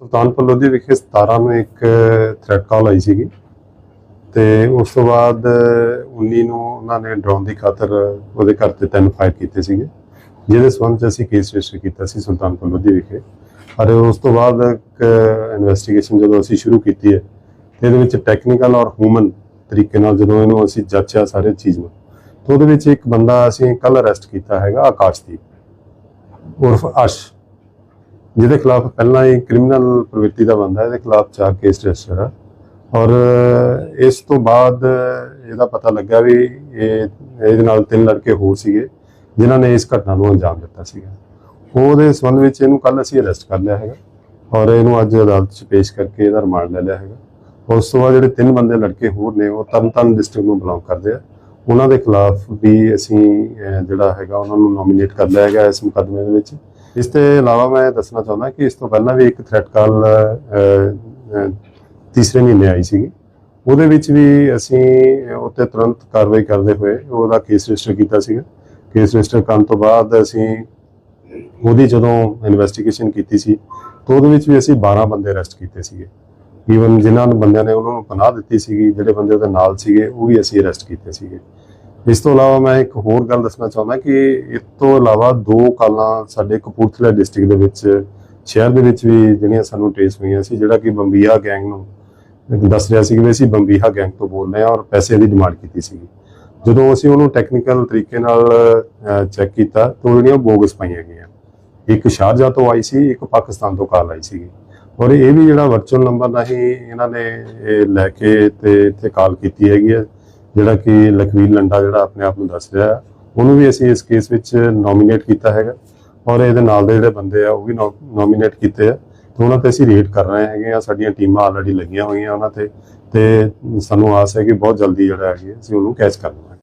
ਸੁਲਤਾਨਪੁਰ ਲੋਧੀ ਵਿਖੇ 17 ਨੂੰ ਇੱਕ ਥ੍ਰੈਟ ਕਾਲ ਆਈ ਸੀਗੀ ਤੇ ਉਸ ਤੋਂ ਬਾਅਦ 19 ਨੂੰ ਉਹਨਾਂ ਨੇ ਡਰਾਉਣ ਦੀ ਖਾਤਰ ਉਹਦੇ ਘਰ ਤੇ ਤਿੰਨ ਫਾਇਰ ਕੀਤੇ ਸੀਗੇ, ਜਿਹਦੇ ਸੰਬੰਧ 'ਚ ਅਸੀਂ ਕੇਸ ਰਜਿਸਟਰ ਕੀਤਾ ਸੀ ਸੁਲਤਾਨਪੁਰ ਲੋਧੀ ਵਿਖੇ। ਪਰ ਉਸ ਤੋਂ ਬਾਅਦ ਇੱਕ ਇਨਵੈਸਟੀਗੇਸ਼ਨ ਜਦੋਂ ਅਸੀਂ ਸ਼ੁਰੂ ਕੀਤੀ ਹੈ, ਤੇ ਇਹਦੇ ਵਿੱਚ ਟੈਕਨੀਕਲ ਔਰ ਹਿਊਮਨ ਤਰੀਕੇ ਨਾਲ ਜਦੋਂ ਇਹਨੂੰ ਅਸੀਂ ਜਾਂਚਿਆ ਸਾਰੇ ਚੀਜ਼ ਨੂੰ, ਤਾਂ ਉਹਦੇ ਵਿੱਚ ਇੱਕ ਬੰਦਾ ਅਸੀਂ ਕੱਲ ਅਰੈਸਟ ਕੀਤਾ ਹੈਗਾ ਆਕਾਸ਼ਦੀਪ ਉਰਫ ਅਸ਼। ਜਿਹਦੇ ਖਿਲਾਫ ਪਹਿਲਾਂ ਹੀ ਕ੍ਰਿਮੀਨਲ ਪ੍ਰਵਿਰਤੀ ਦਾ ਬੰਦਾ ਇਹਦੇ ਖਿਲਾਫ ਚਾਰ ਕੇਸ ਰਜਿਸਟਰ ਆ। ਔਰ ਇਸ ਤੋਂ ਬਾਅਦ ਇਹਦਾ ਪਤਾ ਲੱਗਾ ਵੀ ਇਹ, ਇਹਦੇ ਨਾਲ ਤਿੰਨ ਲੜਕੇ ਹੋਰ ਸੀਗੇ, ਜਿਨ੍ਹਾਂ ਨੇ ਇਸ ਘਟਨਾ ਨੂੰ ਅੰਜਾਮ ਦਿੱਤਾ ਸੀਗਾ। ਉਹਦੇ ਸੰਬੰਧ ਵਿੱਚ ਇਹਨੂੰ ਕੱਲ ਅਸੀਂ ਅਰੈਸਟ ਕਰ ਲਿਆ ਹੈਗਾ। ਔਰ ਇਹਨੂੰ ਅੱਜ ਅਦਾਲਤ 'ਚ ਪੇਸ਼ ਕਰਕੇ ਇਹਦਾ ਰਿਮਾਂਡ ਲੈ ਲਿਆ ਹੈਗਾ। ਉਸ ਤੋਂ ਬਾਅਦ ਜਿਹੜੇ ਤਿੰਨ ਬੰਦੇ ਲੜਕੇ ਹੋਰ ਨੇ, ਉਹ ਤਰਨਤਾਰਨ ਡਿਸਟ੍ਰਿਕਟ ਨੂੰ ਬਿਲੋਂਗ ਕਰਦੇ ਆ। ਉਹਨਾਂ ਦੇ ਖਿਲਾਫ ਵੀ ਅਸੀਂ ਜਿਹੜਾ ਹੈਗਾ ਉਹਨਾਂ ਨੂੰ ਨੋਮੀਨੇਟ ਕਰ ਲਿਆ ਹੈਗਾ ਇਸ ਮੁਕੱਦਮੇ ਦੇ ਵਿੱਚ। ਇਸ ਤੋਂ ਇਲਾਵਾ ਮੈਂ ਦੱਸਣਾ ਚਾਹੁੰਦਾ ਕਿ ਇਸ ਤੋਂ ਪਹਿਲਾਂ ਵੀ ਇੱਕ ਥ੍ਰੈਟ ਕਾਲ ਤੀਸਰੇ ਮਹੀਨੇ ਆਈ ਸੀਗੀ। ਉਹਦੇ ਵਿੱਚ ਵੀ ਅਸੀਂ ਉੱਤੇ ਤੁਰੰਤ ਕਾਰਵਾਈ ਕਰਦੇ ਹੋਏ ਉਹਦਾ ਕੇਸ ਰਜਿਸਟਰ ਕੀਤਾ ਸੀਗਾ। ਕੇਸ ਰਜਿਸਟਰ ਕਰਨ ਤੋਂ ਬਾਅਦ ਅਸੀਂ ਉਹਦੀ ਜਦੋਂ ਇਨਵੈਸਟੀਗੇਸ਼ਨ ਕੀਤੀ ਸੀ, ਤਾਂ ਉਹਦੇ ਵਿੱਚ ਵੀ ਅਸੀਂ 12 ਬੰਦੇ ਅਰੈਸਟ ਕੀਤੇ ਸੀਗੇ। ਈਵਨ ਜਿਨ੍ਹਾਂ ਨੂੰ ਬੰਦਿਆਂ ਨੇ ਉਹਨਾਂ ਨੂੰ ਪਨਾਹ ਦਿੱਤੀ ਸੀਗੀ, ਜਿਹੜੇ ਬੰਦੇ ਉਹਦੇ ਨਾਲ ਸੀਗੇ, ਉਹ ਵੀ ਅਸੀਂ ਅਰੈਸਟ ਕੀਤੇ ਸੀਗੇ। ਇਸ ਤੋਂ ਇਲਾਵਾ ਮੈਂ ਇੱਕ ਹੋਰ ਗੱਲ ਦੱਸਣਾ ਚਾਹੁੰਦਾ ਕਿ ਇਸ ਤੋਂ ਇਲਾਵਾ ਦੋ ਕਾਲਾਂ ਸਾਡੇ ਕਪੂਰਥਲਾ ਡਿਸਟ੍ਰਿਕਟ ਦੇ ਵਿੱਚ, ਸ਼ਹਿਰ ਦੇ ਵਿੱਚ ਵੀ ਜਿਹੜੀਆਂ ਸਾਨੂੰ ਟੇਸ ਹੋਈਆਂ ਸੀ, ਜਿਹੜਾ ਕਿ ਬੰਬੀਹਾ ਗੈਂਗ ਨੂੰ ਦੱਸ ਰਿਹਾ ਸੀ ਕਿ ਵੀ ਅਸੀਂ ਬੰਬੀਹਾ ਗੈਂਗ ਤੋਂ ਬੋਲ ਰਹੇ ਹਾਂ ਔਰ ਪੈਸੇ ਦੀ ਡਿਮਾਂਡ ਕੀਤੀ ਸੀਗੀ। ਜਦੋਂ ਅਸੀਂ ਉਹਨੂੰ ਟੈਕਨੀਕਲ ਤਰੀਕੇ ਨਾਲ ਚੈੱਕ ਕੀਤਾ ਤਾਂ ਉਹ ਜਿਹੜੀਆਂ ਬੋਗਸ ਪਾਈਆਂ ਗਈਆਂ। ਇੱਕ ਸ਼ਾਰਜਾ ਤੋਂ ਆਈ ਸੀ, ਇੱਕ ਪਾਕਿਸਤਾਨ ਤੋਂ ਕਾਲ ਆਈ ਸੀਗੀ। ਔਰ ਇਹ ਵੀ ਜਿਹੜਾ ਵਰਚੁਅਲ ਨੰਬਰ ਨਹੀਂ ਇਹਨਾਂ ਨੇ ਲੈ ਕੇ ਤੇ ਇੱਥੇ ਕਾਲ ਕੀਤੀ ਹੈਗੀ ਹੈ। ਜਿਹੜਾ ਕਿ ਲਖਵੀਰ ਲੰਡਾ ਜਿਹੜਾ ਆਪਣੇ ਆਪ ਨੂੰ ਦੱਸ ਰਿਹਾ ਉਹਨੂੰ ਵੀ ਅਸੀਂ ਇਸ ਕੇਸ ਵਿੱਚ ਨੋਮੀਨੇਟ ਕੀਤਾ ਹੈਗਾ ਔਰ ਇਹਦੇ ਨਾਲ ਦੇ ਜਿਹੜੇ ਬੰਦੇ ਆ, ਉਹ ਵੀ ਨੋਮੀਨੇਟ ਕੀਤੇ ਆ। ਤੇ ਉਹਨਾਂ ਤੇ ਅਸੀਂ ਰੇਟ ਕਰ ਰਹੇ ਹੈਗੇ ਆ, ਸਾਡੀਆਂ ਟੀਮਾਂ ਆਲਰੇਡੀ ਲੱਗੀਆਂ ਹੋਈਆਂ ਉਹਨਾਂ ਤੇ ਤੇ ਸਾਨੂੰ ਆਸ ਹੈ ਕਿ ਬਹੁਤ ਜਲਦੀ ਜਿਹੜਾ ਹੈਗੀ ਅਸੀਂ ਉਹਨੂੰ ਕੈਚ ਕਰ ਲਵਾਂਗੇ।